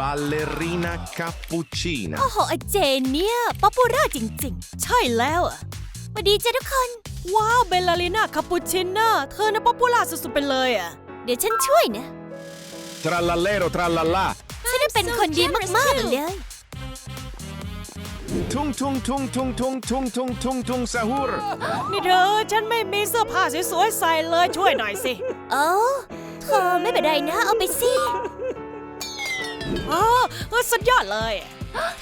ballerina cappuccina. โอ้โหไอเจนเนี่ยป๊อปปูล่าจริง ๆ ใช่แล้วอะสวัสดีจ้าทุกคน ว้าวเบลลาลิน่าคาปูชิน่าเธอนะป๊อปปูล่าสุดๆไปเลยอะเดี๋ยวฉันช่วยนะ Trallallero trallallà. ฉันน่ะเป็นคนดีมากๆเลย Tung tung tung tung tung tung tung tung tung sahur. นี่เธอฉันไม่มีเสื้อผ้าสวยๆใส่เลยช่วยหน่อยสิ โอ้เธอไม่เป็นไรนะ เอาไปสิ อ๋อเออสุดยอดเลย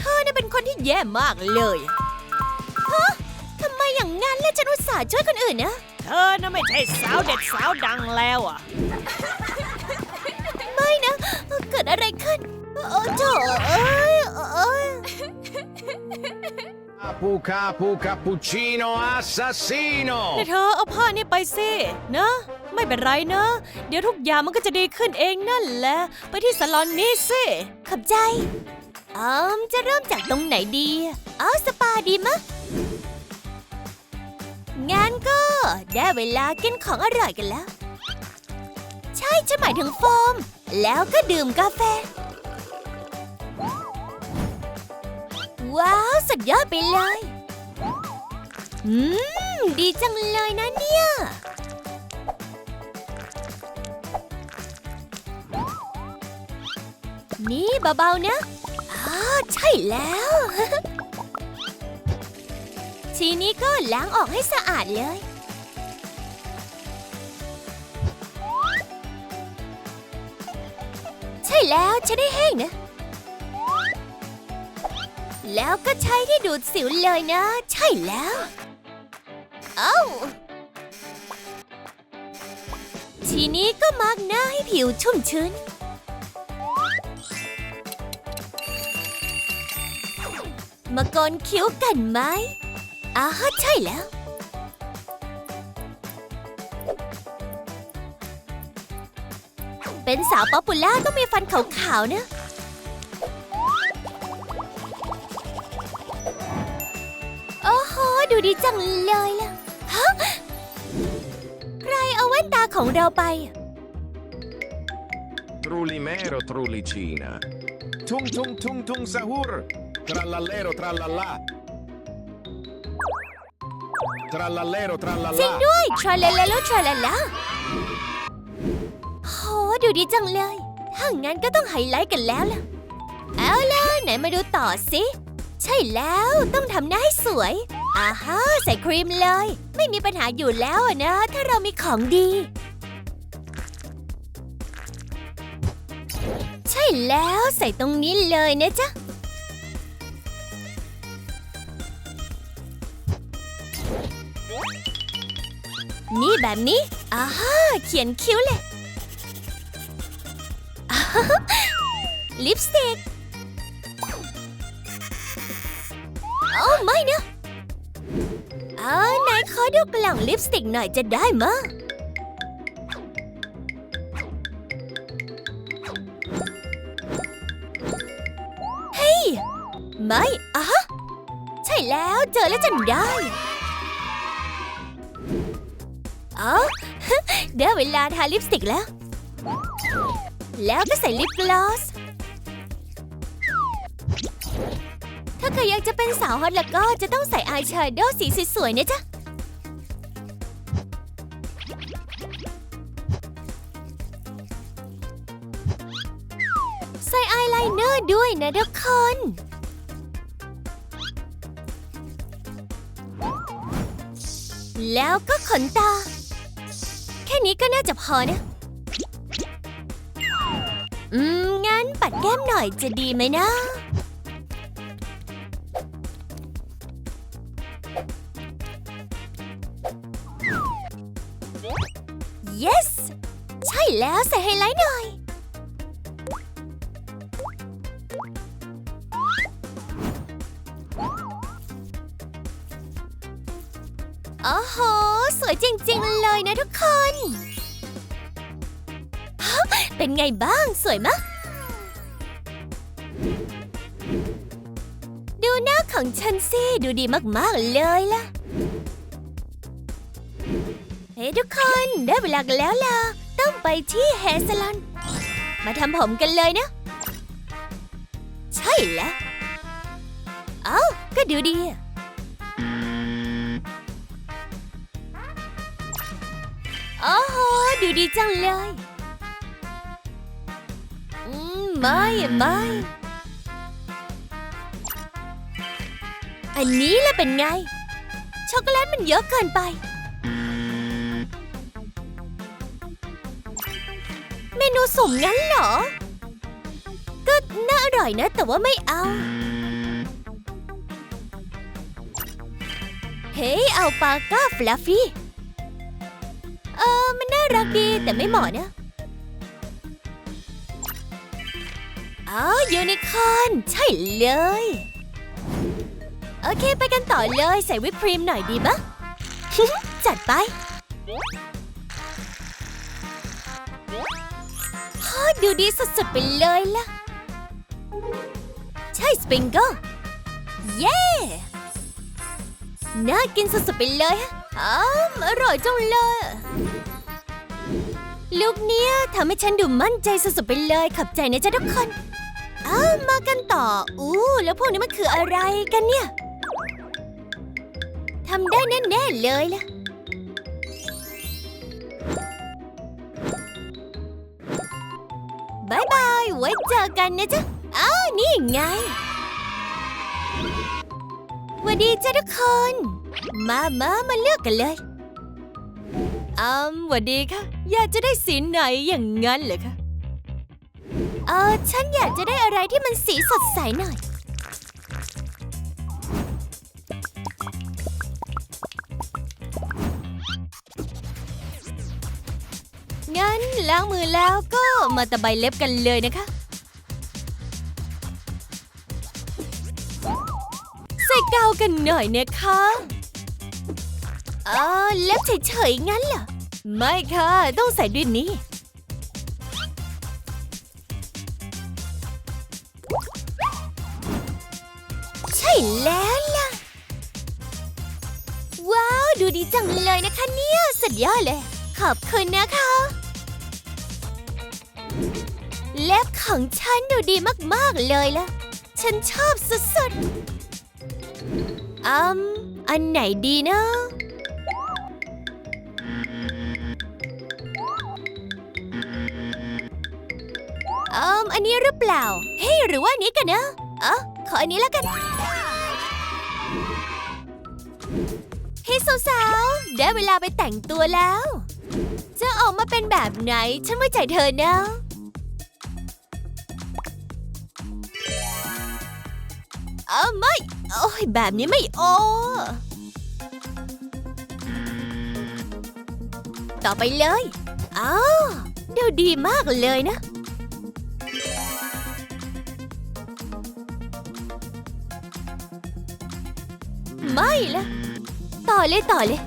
เธอเนี่ยเป็นคนที่แย่มากเลย ฮะทำไมอย่างนั้นล่ะฉันอุตส่าห์ช่วยคนอื่นนะ เธอน่ะไม่ใช่สาวเด็ดสาวดังแล้วอะ ไม่นะ เกิดอะไรขึ้น โอ้โถเอ้ยเอ้ย Capu capu cappuccino assassino. นี่เธอเอาผ้านี่ไปสินะ ไม่เป็นไรนะ เดี๋ยวทุกอย่างมันก็จะดีขึ้นเองนั่นแหละ ไปที่สลอนนี้สิขอบใจอืมจะเริ่มจากตรงไหนดีเอาสปาดีมะงั้นก็ได้เวลากินของอร่อยกันแล้ว ใช่ฉันหมายถึงโฟม แล้วก็ดื่มกาแฟ ว้าว สุดยอดไปเลย อืม ดีจังเลยนะ นี่ยนี่เบาๆนะอ๋อใช่แล้ว ทีนี้ก็ล้างออกให้สะอาดเลย ใช่แล้วจะได้แห้งนะ แล้วก็ใช้ที่ดูดสิวเลยนะ ใช่แล้ว เอ้าทีนี้ก็มาร์กหน้าให้ผิวชุ่มชื้น มาโกนคิ้วกันไหมอ่าใช่แล้ว เป็นสาวป๊อปปูล่าต้องมีฟันขาวๆนะ โอ้โห ดูดีจังเลยล่ะ ฮะ ใครเอาแว่นตาของเราไป Trullimero trullicina. Tung tung tung tung sahur. Trallallero trallallà. Trallallero จริง trallallà. ด้วยทราลาลาลทราลาลาโหดูดีจังเลย ถ้างั้นก็ต้องไฮไลท์กันแล้วล่ะ เอาล่ะ ไหนมาดูต่อสิ ใช่แล้วต้องทำหน้าให้สวยอ่าฮะใส่ครีมเลย ไม่มีปัญหาอยู่แล้วอะนะ ถ้าเรามีของดี ใช่แล้วใส่ตรงนี้เลยนะจ๊ะ นี่แบบนี้อ่าฮะเขียนคิ้วเลยลิปสติกโอ้ไม่นะเอ่านายขอดูกล่องลิปสติกหน่อยจะได้มะเฮ้ย ไม่อะฮะใช่แล้วเจอแล้วจนได้ อ๋อได้เวลาทาลิปสติกแล้ว แล้วก็ใส่ลิปกลอส ถ้าใครอยากจะเป็นสาวฮอตแล้วก็จะต้องใส่อายแชโดว์สีสวยๆนะจ๊ะใส่อายไลเนอร์ด้วยนะทุกคน แล้วก็ขนตา นี้ก็น่าจะพอนะ อืม งั้นปัดแก้มหน่อยจะดีไหมนะ yes ใช่แล้วใส่ไฮไลท์หน่อย โอ้โห สวยจริง ๆ เลยนะทุกคน เป็นไงบ้างสวยมะ ดูหน้าของฉันสิดูดีมาก ๆ เลยล่ะ เฮ้ทุกคนได้เวลากันแล้วล่ะ ต้องไปที่แฮร์สลอน มาทำผมกันเลยนะ ใช่แล้ว เอ้า ก็ดูดีอะ อ้โหดูดีจังเลยอืมไม่อะไม่อันนี้แหละเป็นไง ช็อกโกแลตมันเยอะเกินไป เมนูสุ่มงั้นเหรอ ก็น่าอร่อยนะ แต่ว่าไม่เอา เฮ้ยเอาปาก้าฟลัฟฟี่ ดีแต่ไม่เหมาะนะอ๋อยูนิคอร์นใช่เลย โอเคไปกันต่อเลยใส่วิปครีมหน่อยดีมะจัดไปโอ้ดูดีสุดๆไปเลยล่ะ ใช่สปริงเกิลเย้น่ากินสุดๆไปเลยฮะอ้าวอร่อยจังเลย ลูกเนี้ยทำให้ฉันดูมั่นใจสุดๆไปเลยขอบใจนะจ๊ะทุกคนเอ้ามากันต่อ อู้ แล้วพวกนี้มันคืออะไรกันเนี่ยทำได้แน่ๆเลยล่ะ บายบาย ไว้เจอกันนะจ๊ะอ้านี่ไงวัสดีจ้ะทุกคน มามามาเลือกกันเลย อืมหวัดดีค่ะ อยากจะได้สีไหนอย่างงั้นเหรอคะ เออฉันอยากจะได้อะไรที่มันสีสดใสหน่อย งั้นล้างมือแล้วก็มาตะไบเล็บกันเลยนะคะ ใส่กาวกันหน่อยนะคะ เออเล็บเฉยๆงั้นเหรอ ไม่ค่ะ ต้องใส่ด้วยนี้ ใช่แล้วล่ะ ว้าว ดูดีจังเลยนะคะเนี่ยสุดยอดเลย ขอบคุณนะคะ เล็บของฉันดูดีมากๆเลยล่ะ ฉันชอบสุดๆอืมอันไหนดีนะ อืมอันนี้หรือเปล่า เฮ้ยหรือว่านี้กันนะเอ๋อขออันนี้แล้วกัน เฮ้ยสาวๆ ได้เวลาไปแต่งตัวแล้ว จะออกมาเป็นแบบไหน ฉันไว้ใจเธอนะ เออไม่ โอ้ยแบบนี้ไม่โอ ต่อไปเลย อ้าวเดี๋ยวดีมากเลยนะ ไม่ละต่อเลยต่อเลย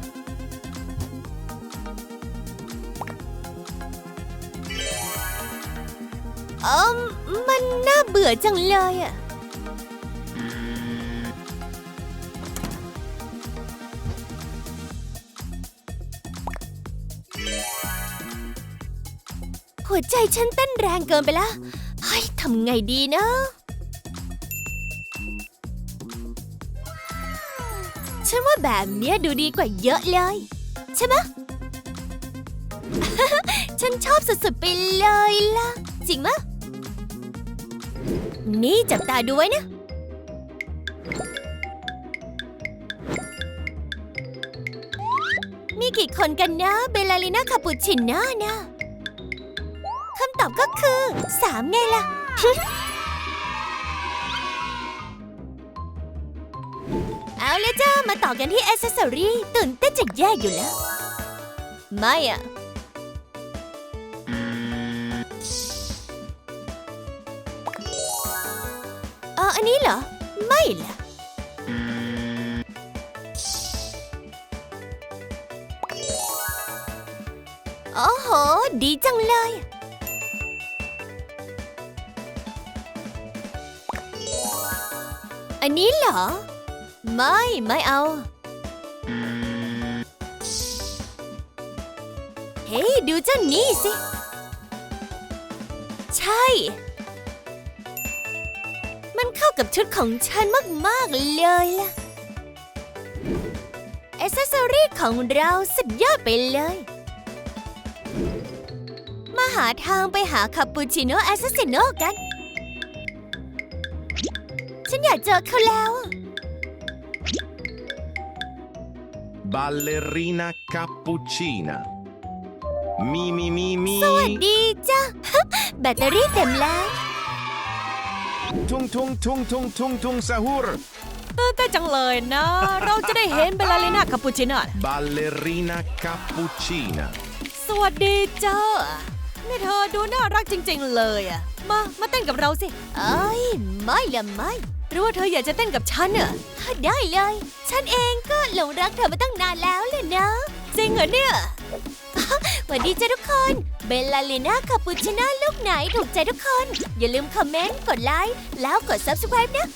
เอิมมันน่าเบื่อจังเลยอะหัวใจฉันเต้นแรงเกินไปแล้วเฮ้ยทำไงดีนะ ฉันว่าแบบเนี้ยดูดีกว่าเยอะเลย ใช่ไหม ฉันชอบสุดๆไปเลยล่ะ จริงมะนี่จับตาดูไว้นะ มีกี่คนกันนะ เบลลาลิน่าคาปูชิน่านะคำตอบก็คือสามไงล่ะ เอาเลยจ้ามาต่อกันที่อ c เซซอรี่ตื่นเต้นจะแย่อยู่แล้ว ไม่อะเอออันนี้เหรอ ไม่ล่ะโอ้โห ดีจังเลย อันนี้เหรอ ไม่ไม่เอา เฮ้ยดูเจ้านี่สิ ใช่ มันเข้ากับชุดของฉันมาก ๆ เลยล่ะอ c เซสซอรี่ของเราสุดยอดไปเลย มาหาทางไปหาคาปูชิโน่แอสซัสซิโนกัน ฉันอยากเจอเขาแล้ว ballerina cappuccina. Mi mi mi mi. สวัสดีจ้ะ แบตเตอรี่เต็มแล้ว Tung tung tung tung tung tung sahur. ตื่นเต้นจังเลยนะ เราจะได้เห็นเบลลาเลนาคาปูชิโน่ Ballerina cappuccina. สวัสดีจ้านี่เธอดูน่ารักจริง ๆ เลยอะมา มาเต้นกับเราสิ เอ้ย ไม่ละไม่ หรือว่าเธออยากจะเต้นกับฉันอะได้เลย ฉันเองก็หลงรักเธอมาตั้งนานแล้วเลยนะ จริงเหรอเนี่ยสวัสดีจ้าทุกคน เบลลาลีน่าคาปูชิน่าลูกไหนถูกใจทุกคน อย่าลืมคอมเมนต์ กดไลค์ แล้วกด subscribe นะ